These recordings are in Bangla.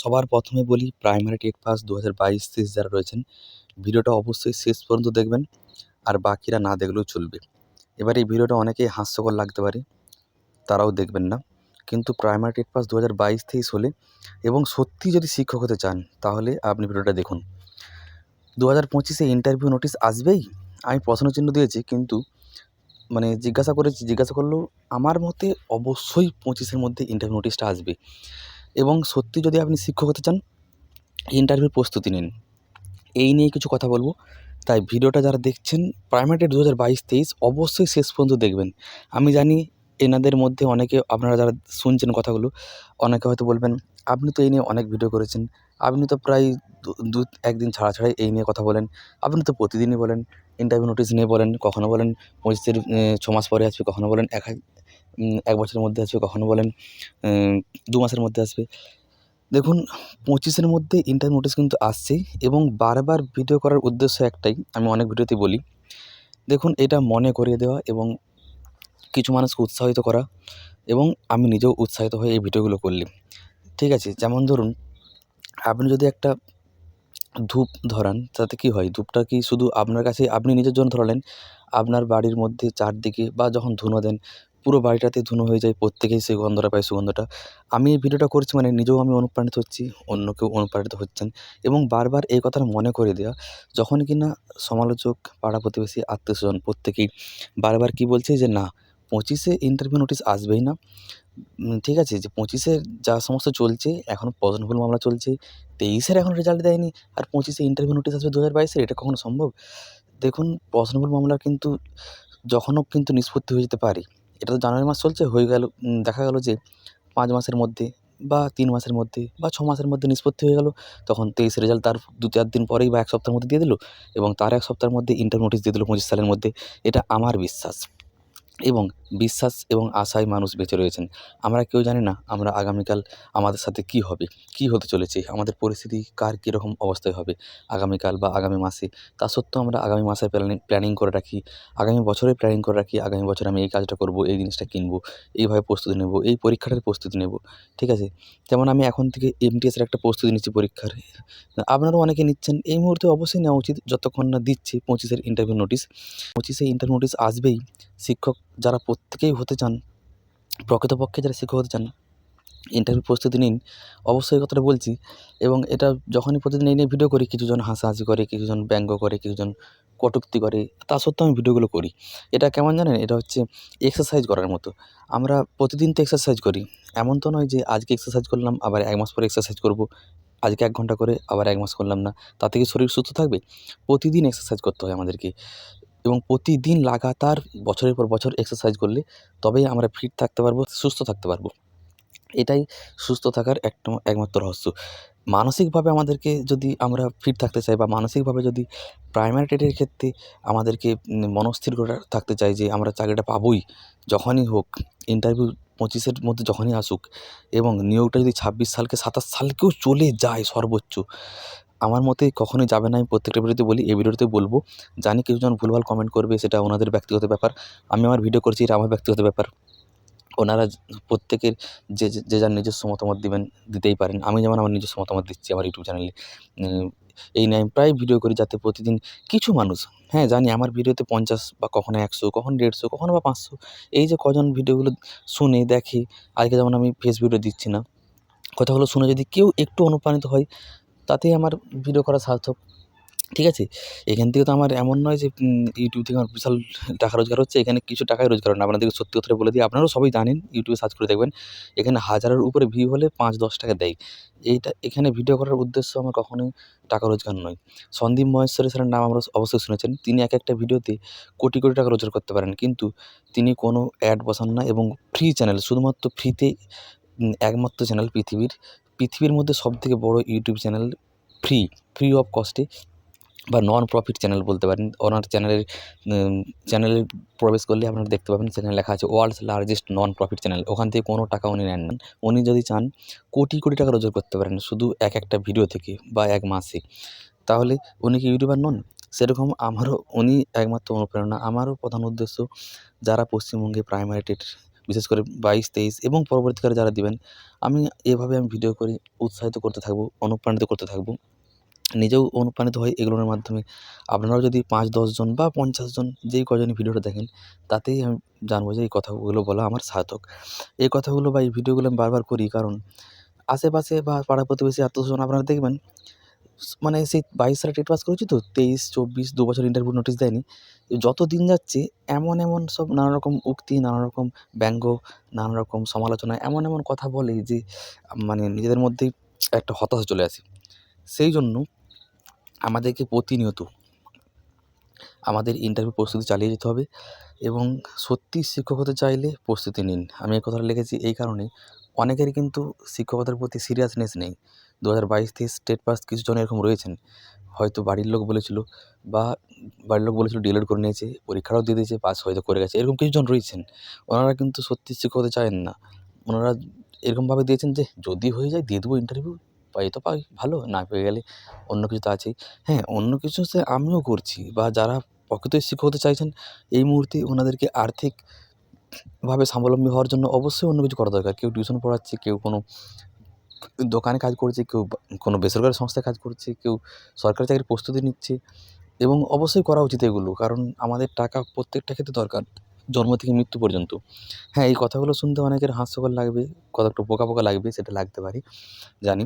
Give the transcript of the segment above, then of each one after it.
সবার প্রথমে বলি প্রাইমারি টেট পাস দু হাজার বাইশ তেইশ যারা রয়েছেন, ভিডিওটা অবশ্যই শেষ পর্যন্ত দেখবেন, আর বাকিরা না দেখলেও চলবে। এবার এই ভিডিওটা অনেকেই হাস্যকর লাগতে পারে, তারাও দেখবেন না। কিন্তু প্রাইমারি টেট পাস দু হাজার বাইশ তেইশ হলে, এবং সত্যি যদি শিক্ষক হতে চান, তাহলে আপনি ভিডিওটা দেখুন। দু হাজার পঁচিশে ইন্টারভিউ নোটিশ আসবেই? আমি প্রশ্ন চিহ্ন দিয়েছি, কিন্তু মানে জিজ্ঞাসা করেছি, জিজ্ঞাসা করলেও আমার মতে অবশ্যই পঁচিশের মধ্যে ইন্টারভিউ নোটিশটা আসবে। এবং সত্যি যদি আপনি শিক্ষক হতে চান ইন্টারভিউর প্রস্তুতি নিন। এই নিয়ে কিছু কথা বলব। তাই ভিডিওটা যারা দেখছেন প্রাইমারি দু হাজার বাইশ তেইশ অবশ্যই শেষ পর্যন্ত দেখবেন। আমি জানি এনাদের মধ্যে অনেকে, আপনারা যারা শুনছেন কথাগুলো, অনেকে হয়তো বলবেন, আপনি তো এই নিয়ে অনেক ভিডিও করেছেন। আপনি তো প্রায় দু একদিন ছাড়া ছাড়াই এই নিয়ে কথা বলেন। আপনি তো প্রতিদিনই বলেন ইন্টারভিউ নোটিশ নিয়ে বলেন, কখনো বলেন পঁচিশের ছ মাস পরে আসবে, কখনো বলেন এক এক বছরের মধ্যে আসবে কখনও বলেন দু মাসের মধ্যে আসবে। দেখুন, পঁচিশের মধ্যে ইন্টারভিউ নোটিশ কিন্তু আসছেই এবং বারবার ভিডিও করার উদ্দেশ্য একটাই, আমি অনেক ভিডিওতেই বলি। দেখুন, এটা মনে করিয়ে দেওয়া এবং কিছু মানুষকে উৎসাহিত করা এবং আমি নিজেও উৎসাহিত হয়ে এই ভিডিওগুলো করলি। ঠিক আছে, যেমন ধরুন, আপনি যদি একটা ধূপ ধরান, তাতে কী হয়? ধূপটা কি শুধু আপনার কাছে আপনি নিজের জন্য ধরালেন, আপনার বাড়ির মধ্যে চারদিকে বা যখন ধুনো দেন পুরো বাড়িটাতে ধুনো হয়ে যায়, প্রত্যেকেই সেই গন্ধটা পায় সুগন্ধটা আমি এই ভিডিওটা করছি মানে নিজেও আমি অনুপ্রাণিত হচ্ছি, অন্য কেউ অনুপ্রাণিত হচ্ছেন। এবং বারবার এই কথাটা মনে করে দেওয়া যখন কি না সমালোচক, পাড়া প্রতিবেশী আত্মীয় স্বজন প্রত্যেকেই বারবার কী বলছে যে, না, পঁচিশে ইন্টারভিউ নোটিশ আসবেই না। ঠিক আছে, যে পঁচিশে যা সমস্ত চলছে এখনও প্রশ্নভুল মামলা চলছে, তেইশের এখনও রেজাল্ট দেয়নি, আর পঁচিশে ইন্টারভিউ নোটিশ আসবে দু হাজার বাইশের, এটা কখনো সম্ভব? দেখুন প্রশ্নভুল মামলা কিন্তু যখনও কিন্তু নিষ্পত্তি হয়ে যেতে পারে। এটা তো জানুয়ারি মাস চলছে, হয়ে গেল দেখা গেল যে পাঁচ মাসের মধ্যে বা তিন মাসের মধ্যে বা ছ মাসের মধ্যে নিষ্পত্তি হয়ে গেল। তখন তেইশ রেজাল্ট তার দু চার দিন পরেই বা এক সপ্তাহের মধ্যে দিয়ে দিল এবং তার এক সপ্তাহের মধ্যে ইন্টার নোটিশ দিয়ে দিল পঁচিশ সালের মধ্যে। এটা আমার বিশ্বাস। এবং বিশ্বাস এবং আশায় মানুষ বেঁচে রয়েছেন। আমরা কেউ জানি না আমরা আগামীকাল আমাদের সাথে কী হবে, কী হতে চলেছে, আমাদের পরিস্থিতি কার কীরকম অবস্থায় হবে আগামীকাল বা আগামী মাসে। তা সত্ত্বেও আমরা আগামী মাসে প্ল্যানিং প্ল্যানিং করে রাখি, আগামী বছরে প্ল্যানিং করে রাখি, আগামী বছরে আমি এই কাজটা করব, এই জিনিসটা কিনবো, এইভাবে প্রস্তুতি নেব, এই পরীক্ষাটার প্রস্তুতি নেব, ঠিক আছে? যেমন আমি এখন থেকে এমটিএসের একটা প্রস্তুতি নিচ্ছি পরীক্ষার। আপনারাও অনেকে নিচ্ছেন, এই মুহূর্তে অবশ্যই নেওয়া উচিত, যতক্ষণ না দিচ্ছে পঁচিশের ইন্টারভিউ নোটিশ পঁচিশে ইন্টারভিউ নোটিশ আসবেই, শিক্ষক যারা প্রত্যেকেই হতে চান, প্রকৃতপক্ষে যারা শিক্ষক হতে চান ইন্টারভিউ প্রস্তুতি নিন। অবশ্যই কথাটা বলছি এবং এটা যখনই প্রতিদিন এই নিয়ে ভিডিও করি, কিছুজন হাসাহাসি করে, কিছুজন ব্যঙ্গ করে, কিছুজন কটুক্তি করে, তা সত্ত্বেও আমি ভিডিওগুলো করি। এটা কেমন জানেন? এটা হচ্ছে এক্সারসাইজ করার মতো। আমরা প্রতিদিন তো এক্সারসাইজ করি। এমন তো নয় যে আজকে এক্সারসাইজ করলাম, আবার এক মাস পরে এক্সারসাইজ করব, আজকে এক ঘণ্টা করে, আবার এক মাস করলাম না। তাতে কি শরীর সুস্থ থাকবে? প্রতিদিন এক্সারসাইজ করতে হয় আমাদেরকে। এবং প্রতিদিন লাগাতার বছরের পর বছর এক্সারসাইজ করলে তবেই আমরা ফিট থাকতে পারব, সুস্থ থাকতে পারব। এটাই সুস্থ থাকার একটা, একমাত্র রহস্য। মানসিকভাবে আমাদেরকে যদি আমরা ফিট থাকতে চাই বা মানসিকভাবে যদি প্রাইমারি টেটের ক্ষেত্রে আমাদেরকে মনস্থির করে থাকতে চাই যে আমরা চাকরিটা পাবোই, যখনই হোক ইন্টারভিউ পঁচিশের মধ্যে যখনই আসুক এবং নিয়োগটা যদি ছাব্বিশ সালকে, সাতাশ সালকেও চলে যায় সর্বোচ্চ আমার মতে কখনোই যাবে না। আমি প্রত্যেকটা ভিডিওতে বলি, এই ভিডিওতে বলব, জানি কিছুজন ভুলভাল কমেন্ট করবে, সেটা ওনাদের ব্যক্তিগত ব্যাপার। আমি আমার ভিডিও করছি, এটা আমার ব্যক্তিগত ব্যাপার। ওনারা প্রত্যেকের যে যে যার নিজস্ব মতামত দিবেন, দিতেই পারেন। আমি যেমন আমার নিজস্ব মতামত দিচ্ছি আমার ইউটিউব চ্যানেলে এই নিয়ে আমি প্রায় ভিডিও করি যাতে প্রতিদিন কিছু মানুষ হ্যাঁ জানি আমার ভিডিওতে পঞ্চাশ বা কখনো একশো, কখনো দেড়শো, কখনো বা পাঁচশো, এই যে কজন ভিডিওগুলো শুনে দেখে, আজকে যেমন আমি ফেস ভিডিও দিচ্ছি না। কথাগুলো শুনে যদি কেউ একটু অনুপ্রাণিত হয় তাতেই আমার ভিডিও করা সার্থক। ঠিক আছে? এখান থেকে তো আমার এমন নয় যে ইউটিউব থেকে আমার বিশাল টাকা রোজগার হচ্ছে, এখানে কিছু টাকাই রোজগার না। আপনাদেরকে সত্যি কথাটা বলে দিই, আপনারাও সবাই জানেন ইউটিউবে সার্চ করে দেখবেন, এখানে হাজারের উপরে ভিউ হলে পাঁচ, দশ টাকা দেয়। এইটা, এখানে ভিডিও করার উদ্দেশ্য আমার কখনোই টাকা রোজগার নয়। সন্দীপ মহেশ্বরী স্যারের নাম আমরা অবশ্যই শুনেছেন। তিনি এক একটা ভিডিওতে কোটি কোটি টাকা রোজগার করতে পারেন। কিন্তু তিনি কোনো অ্যাড বসান না এবং ফ্রি চ্যানেল শুধুমাত্র ফ্রিতে একমাত্র চ্যানেল পৃথিবীর পৃথিবীর মধ্যে সবথেকে বড় YouTube channel free free of কস্টে বা নন প্রফিট চ্যানেল বলতে পারেন। ওনার চ্যানেলের চ্যানেলে প্রবেশ করলে আপনারা দেখতে পাবেন সেখানে লেখা আছে world's largest non profit channel ওখান থেকে কোনো টাকা উনি নেন না। উনি যদি চান কোটি কোটি টাকা রোজগার করতে পারেন শুধু এক একটা ভিডিও থেকে বা এক মাসে। তাহলে উনি কি ইউটিউবার নন? সেরকম আমারও, উনি একমাত্র অনুপ্রেরণা। আমারও প্রধান উদ্দেশ্য যারা পশ্চিমবঙ্গে প্রাইমারি বিশেষ করে বাইশ, তেইশ এবং পরবর্তীকালে যারা দিবেন, আমি এভাবে আমি ভিডিও করে উৎসাহিত করতে থাকব, অনুপ্রাণিত করতে থাকব। নিজেও অনুপ্রাণিত হয় এগুলোর মাধ্যমে আপনারাও যদি পাঁচ দশজন বা পঞ্চাশ জন যেই কজন ভিডিওটা দেখেন, তাতেই আমি জানব যে এই কথাগুলো বলা আমার সার্থক। এই কথাগুলো বা এই ভিডিওগুলো আমি বারবার করি, কারণ আশেপাশে বা পাড়া প্রতিবেশী আত্মীয়স্বজন আপনারা দেখবেন মানে সেই বাইশ সালে টেট পাস করেছি তো, তেইশ, চব্বিশ, দু বছর ইন্টারভিউ নোটিশ দেয়নি। যত দিন যাচ্ছে, এমন এমন সব নানা রকম উক্তি নানা রকম ব্যঙ্গ নানা রকম সমালোচনা, এমন এমন কথা বলে যে মানে নিজেদের মধ্যেই একটা হতাশা চলে আসে। সেই জন্য আমাদেরকে প্রতিনিয়ত আমাদের ইন্টারভিউ প্রস্তুতি চালিয়ে যেতে হবে এবং সত্যি শিক্ষক হতে চাইলে প্রস্তুতি নিন। আমি এই কথাটা লিখেছি এই কারণেই অনেকেরই কিন্তু শিক্ষকতার প্রতি সিরিয়াসনেস নেই। দু হাজার বাইশ তেইশ স্টেট পাস কিছুজন এরকম রয়েছেন। হয়তো বাড়ির লোক বলেছিল বা বাড়ির লোক বলেছিল ডিলেট করে নিয়েছে, পরীক্ষাটাও দিয়ে দিয়েছে পাস হয়তো করে গেছে, এরকম কিছুজন রয়েছেন। ওনারা কিন্তু সত্যি শিক্ষক হতে চান না। ওনারা এরকমভাবে দিয়েছেন যে, যদি হয়ে যায় দিয়ে দেবো ইন্টারভিউ পাই তো পাই, ভালো, না পেয়ে গেলে অন্য কিছু তো আছেই। হ্যাঁ অন্য কিছু সে আমিও করছি বা যারা প্রকৃতই শিক্ষক হতে চাইছেন, এই মুহূর্তে ওনাদেরকে আর্থিকভাবে স্বাবলম্বী হওয়ার জন্য অবশ্যই অন্য কিছু করা দরকার। কেউ টিউশন পড়াচ্ছে, কেউ কোনো দোকানে কাজ করছে, কেউ কোনো বেসরকারি সংস্থায় কাজ করছে, কেউ সরকারি চাকরির প্রস্তুতি নিচ্ছে এবং অবশ্যই করা উচিত এগুলো। কারণ আমাদের টাকা প্রত্যেকটা ক্ষেত্রে দরকার, জন্ম থেকে মৃত্যু পর্যন্ত। হ্যাঁ এই কথাগুলো শুনতে অনেকের হাস্যকর লাগবে কতটা পোকা পোকা লাগবে, সেটা লাগতে পারে, জানি।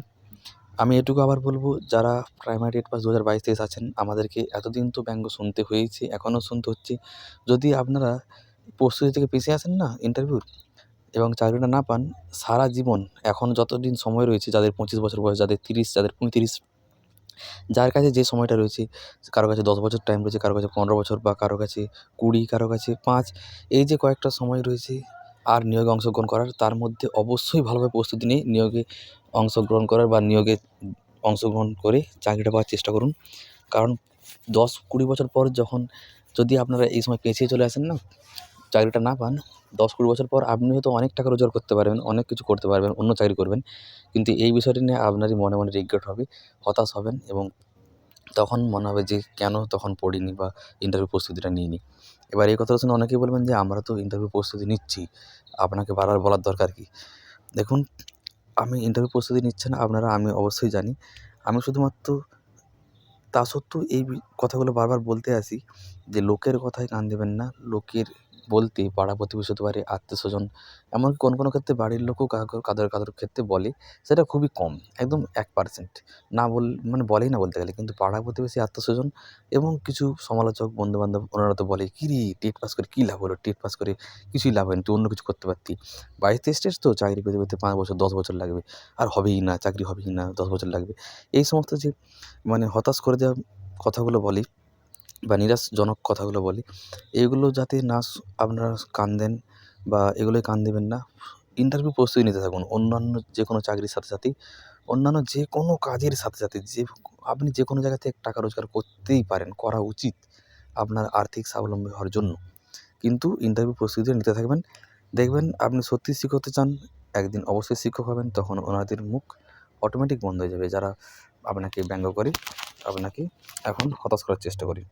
আমি এটুকু আবার বলব, যারা প্রাইমারি এইট পাস দু হাজার বাইশ তেইশ আছেন, আমাদেরকে এতদিন তো ব্যঙ্গ শুনতে হয়েছে, এখনও শুনতে হচ্ছে। যদি আপনারা প্রস্তুতি থেকে পিছিয়ে আসেন না ইন্টারভিউর এবং চাকরিটা না পান, সারা জীবন, এখন যতদিন সময় রয়েছে, যাদের পঁচিশ বছর বয়স, যাদের তিরিশ, যাদের পঁয়ত্রিশ যার কাছে যে সময়টা রয়েছে, কারও কাছে দশ বছর টাইম রয়েছে, কারও কাছে পনেরো বছর বা কারও কাছে কুড়ি, কারও কাছে পাঁচ, এই যে কয়েকটা সময় রয়েছে, আর নিয়োগে অংশগ্রহণ করার, তার মধ্যে অবশ্যই ভালোভাবে প্রস্তুতি নিয়ে নিয়োগে অংশগ্রহণ করার বা নিয়োগে অংশগ্রহণ করে চাকরিটা পাওয়ার চেষ্টা করুন। কারণ দশ, কুড়ি বছর পর যখন যদি আপনারা এই সময় পেছিয়ে চলে আসেন না চাকরিটা না পান, দশ কুড়ি বছর পর আপনি হয়তো অনেক টাকা রোজগার করতে পারবেন, অনেক কিছু করতে পারবেন, অন্য চাকরি করবেন। কিন্তু এই বিষয়টি নিয়ে আপনারই মনে মনে রিগ্রেট হবে, হতাশ হবেন এবং তখন মনে হবে যে কেন তখন পড়িনি বা ইন্টারভিউ প্রস্তুতিটা নিইনি। এবার এই কথা শুনে অনেকেই বলবেন যে, আমরা তো ইন্টারভিউ প্রস্তুতি নিচ্ছি, আপনাকে বারবার বলার দরকার কি? দেখুন, আমি ইন্টারভিউ প্রস্তুতি নিচ্ছেন আপনারা, আমি অবশ্যই জানি। আমি শুধুমাত্র তা সত্ত্বেও এই কথাগুলো বারবার বলতে আসি যে, লোকের কথায় কান দেবেন না, লোকের বলতে পাড়া প্রতিবেশী হতে পারে আত্মীয় স্বজন এমনকি কোনো কোনো ক্ষেত্রে বাড়ির লোকও কাউকে কাদের কাদের ক্ষেত্রে বলে, সেটা খুবই কম, একদম এক পার্সেন্ট না বল মানে বলেই না বলতে গেলে, কিন্তু পাড়া প্রতিবেশী আত্মীয় স্বজন এবং কিছু সমালোচক বন্ধুবান্ধব, ওনারা তো বলে কী রে টেট পাস করে কী লাভ হলো? টেট পাস করে কিছুই লাভ হয়নি, তুই অন্য কিছু করতে পারতি। বাইশ তেইশ তো, চাকরি পেতে পেতে পাঁচ বছর, দশ বছর লাগবে। আর হবেই না, চাকরি হবেই না, দশ বছর লাগবে। এই সমস্ত যে মানে হতাশ করে দেওয়া কথাগুলো বলি বা নিরাশজনক কথাগুলো বলি। এগুলো যাতে না আপনারা কান দেন বা এগুলোয় কান দেবেন না ইন্টারভিউ প্রস্তুতি নিতে থাকুন। অন্যান্য যে কোনো চাকরির সাথে সাথেই অন্যান্য যে কোনো কাজের সাথে সাথে যে আপনি যে কোনো জায়গা থেকে টাকা রোজগার করতেই পারেন, করা উচিত আপনার আর্থিক স্বাবলম্বী হওয়ার জন্য। কিন্তু ইন্টারভিউ প্রস্তুতি নিতে থাকবেন, দেখবেন আপনি সত্যি শিক্ষক চান, একদিন অবশ্যই শিক্ষক হবেন, তখন ওনাদের মুখ অটোমেটিক বন্ধ হয়ে যাবে। যারা আপনাকে ব্যঙ্গ করে, আপনাকে এখন হতাশ করার চেষ্টা করি।